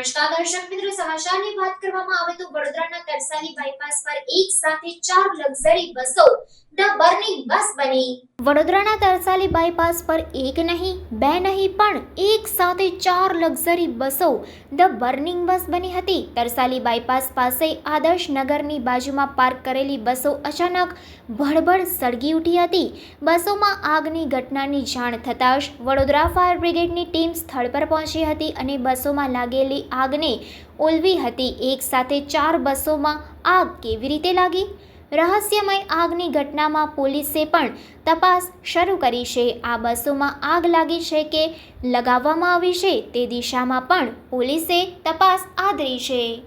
નમસ્કાર દર્શક મિત્રો સમાચારની વાત કરવામાં આવે તો વડોદરાના તરસાલી એક સાથે ચાર લક્ઝરી બસો ધ બર્નિંગ બસ બની. વડોદરાના તરસાલી બાયપાસ પર એક નહીં, બે નહીં, પણ એક સાથે ચાર લક્ઝરી બસો ધ બર્નિંગ બસ બની હતી. તરસાલી બાયપાસ પાસે આદર્શ નગરની બાજુમાં પાર્ક કરેલી બસો અચાનક ભડભડ સળગી ઉઠી હતી. બસોમાં આગની ઘટનાની જાણ થતાં જ વડોદરા ફાયર બ્રિગેડની ટીમ સ્થળ પર પહોંચી હતી અને બસોમાં લાગેલી આગને ઓલવી હતી. એક સાથે ચાર બસોમાં આગ કેવી રીતે લાગી? રહસ્યમય આગની ઘટનામાં પોલીસે પણ તપાસ શરૂ કરી છે. આ બસોમાં આગ લાગી છે કે લગાવવામાં આવી છે તે દિશામાં પણ પોલીસે તપાસ આદરી છે.